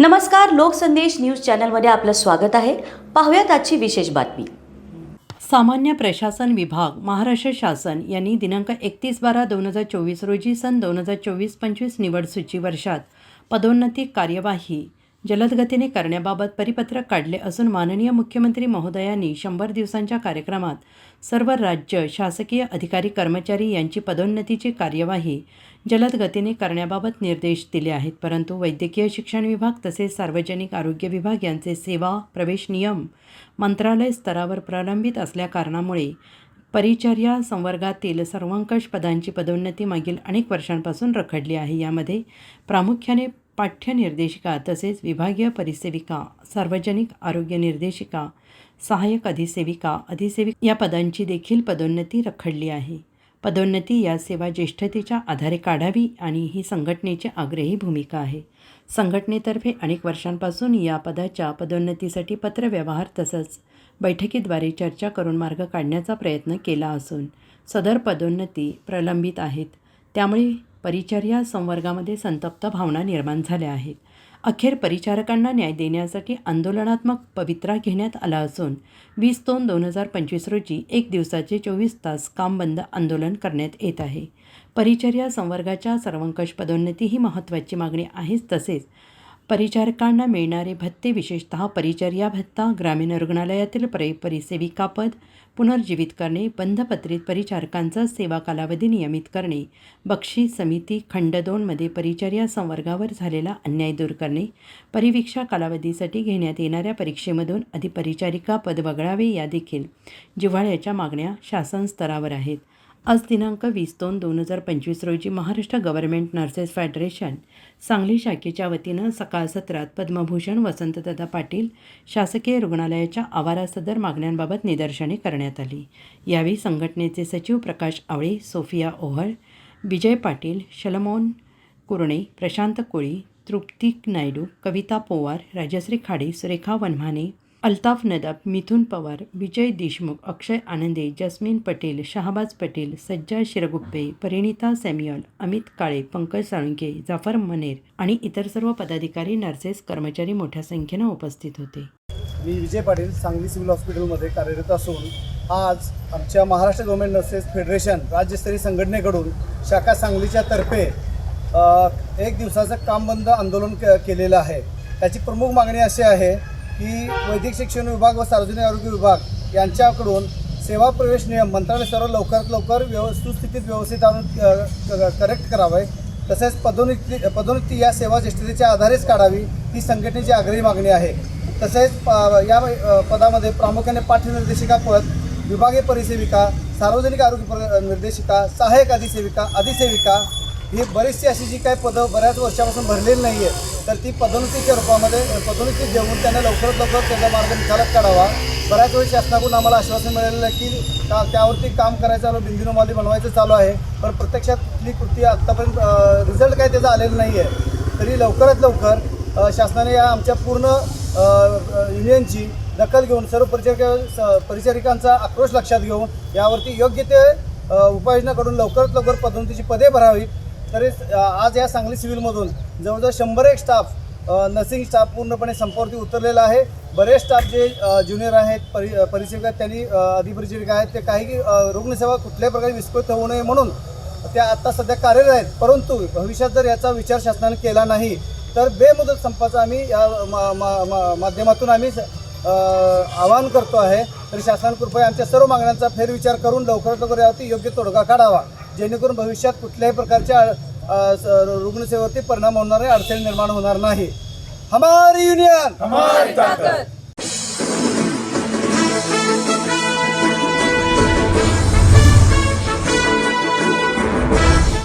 नमस्कार लोकसंदेश न्यूज चॅनलमध्ये आपलं स्वागत आहे. पाहूयात आजची विशेष बातमी. सामान्य प्रशासन विभाग महाराष्ट्र शासन यांनी दिनांक एकतीस बारा दोन हजार चोवीस रोजी सन दोन हजार चोवीस पंचवीस निवड सूची वर्षात पदोन्नती कार्यवाही जलदगतीने करण्याबाबत परिपत्रक काढले असून माननीय मुख्यमंत्री महोदयांनी शंभर दिवसांच्या कार्यक्रमात सर्व राज्य शासकीय अधिकारी कर्मचारी यांची पदोन्नतीची कार्यवाही जलदगतीने करण्याबाबत निर्देश दिले आहेत. परंतु वैद्यकीय शिक्षण विभाग तसेच सार्वजनिक आरोग्य विभाग यांचे सेवा प्रवेश नियम मंत्रालय स्तरावर प्रलंबित असल्याकारणामुळे परिचर्या संवर्गातील सर्वंकष पदांची पदोन्नती मागील अनेक वर्षांपासून रखडली आहे. यामध्ये प्रामुख्याने पाठ्यनिर्देशिका तसेच विभागीय परिसेविका सार्वजनिक आरोग्य निर्देशिका सहाय्यक अधिसेविका अधिसेविक या पदांची देखील पदोन्नती रखडली आहे. पदोन्नती या सेवा ज्येष्ठतेच्या आधारे काढावी आणि ही संघटनेची आग्रही भूमिका आहे. संघटनेतर्फे अनेक वर्षांपासून या पदाच्या पदोन्नतीसाठी पत्रव्यवहार तसंच बैठकीद्वारे चर्चा करून मार्ग काढण्याचा प्रयत्न केला असून सदर पदोन्नती प्रलंबित आहेत. त्यामुळे परिचर्या संवर्गामध्ये संतप्त भावना निर्माण झाल्या आहेत. अखेर परिचारकांना न्याय देण्यासाठी आंदोलनात्मक पवित्रा घेण्यात आला असून वीस दोन दोन हजार पंचवीस रोजी एक दिवसाचे चोवीस तास काम बंद आंदोलन करण्यात येत आहे. परिचर्या संवर्गाच्या सर्वंकष पदोन्नती ही महत्त्वाची मागणी आहेच तसेच परिचारकांना मिळणारे भत्ते विशेषतः परिचर्या भत्ता ग्रामीण रुग्णालयातील परि परिसेविकापद पुनर्जीवित करणे बंधपत्रित परिचारकांचा सेवा कालावधी नियमित करणे बक्षीस समिती खंड दोनमध्ये परिचर्या संवर्गावर झालेला अन्याय दूर करणे परिवीक्षा कालावधीसाठी घेण्यात येणाऱ्या परीक्षेमधून अधिपरिचारिका पद वगळावे या देखील जिव्हाळ्याच्या मागण्या शासन स्तरावर आहेत. आज दिनांक वीस दोन दोन हजार पंचवीस रोजी Maharashtra government nurses federation Sangli शाखेच्या वतीनं सकाळ सत्रात पद्मभूषण वसंतदादा पाटील शासकीय रुग्णालयाच्या आवारासदर मागण्यांबाबत निदर्शने करण्यात आली. यावेळी संघटनेचे सचिव Prakash Awale Sophia Ohal Vijay Patil Shalmon Kurane Prashant Koli तृप्तिक Naidu Kavita Powar Rajshri Khade Surekha Vanmane Altaf Nadab Mithun Pawar Vijay Deshmukh Akshay Anande jasmine Patel Shahbaz Patel Sajja Shirguppe Parinita Samuel Amit Kale Pankaj Salunke Jafar Maner आणि इतर सर्व पदाधिकारी नर्सेस कर्मचारी मोठ्या संख्येनं उपस्थित होते. मी विजय पाटील सांगली सिव्हिल हॉस्पिटलमध्ये कार्यरत असून आज आमच्या महाराष्ट्र गव्हर्नमेंट नर्सेस फेडरेशन राज्यस्तरीय संघटनेकडून शाखा सांगलीच्या तर्फे एक दिवसाचं काम बंद आंदोलन केलेलं आहे. त्याची प्रमुख मागणी अशी आहे की वैद्यक शिक्षण विभाग व सार्वजनिक आरोग्य विभाग यांच्याकडून सेवा प्रवेश नियम मंत्रालय सर्व लवकरात लवकर व्यव सुस्थितीत व्यवस्थित आणून करेक्ट करावे. तसेच पदोन्नती पदोन्नती या सेवा ज्येष्ठतेच्या आधारेच काढावी ही संघटनेची आग्रही मागणी आहे. तसेच या पदामध्ये प्रामुख्याने पाठ्यनिर्देशिका पद विभागीय परिसेविका सार्वजनिक आरोग्य निर्देशिका सहाय्यक अधिसेविका अधिसेविका ही बरीचशी अशी जी काही पदं बऱ्याच वर्षापासून भरलेली नाही आहेत तर ती पदोन्नतीच्या रूपामध्ये पदोन्नती देऊन त्यांना लवकरात लवकर त्याचा मार्ग निकालात काढावा. बऱ्याच वेळी शासनाकडून आम्हाला आश्वासन मिळालेलं आहे की का त्यावरती काम करायचं चालू बिंदिनुमाली बनवायचं चालू आहे. पण प्रत्यक्षात ती कृती आत्तापर्यंत रिझल्ट काय त्याचा आलेला नाही आहे तरी लवकरात लवकर शासनाने या आमच्या पूर्ण युनियनची दखल घेऊन सर्व परिचारिका स- परिचारिकांचा आक्रोश लक्षात घेऊन यावरती योग्य ते उपाययोजना करून लवकरात लवकर पदोन्नतीची पदे भरावीत तरी आज या सांगली सिव्हिलमधून जवळजवळ शंभर एक स्टाफ नर्सिंग स्टाफ पूर्णपणे संपावरती उतरलेला आहे. बरेच स्टाफ जे ज्युनियर आहेत परि अ, परिसेविका आहेत, त्यांनी अधिपरिसेविका आहेत ते काही रुग्णसेवा कुठल्याही प्रकारे विस्कृत होऊ नये म्हणून त्या आत्ता सध्या कार्यरत आहेत. परंतु भविष्यात जर याचा विचार शासनाने केला नाही तर बेमुदत संपाचा आम्ही या मा- मा- मा- माध्यमातून आम्ही आवाहन करतो आहे. तर शासनाने कृपया आमच्या सर्व मागण्यांचा फेरविचार करून लवकरात लवकर यावरती योग्य तोडगा काढावा. जेणेकरून भविष्यात कुठल्याही प्रकारच्या रुग्णसेवेवरती परिणाम होणारे अडचणी निर्माण होणार नाही. हमारी युनियन हमारी ताकत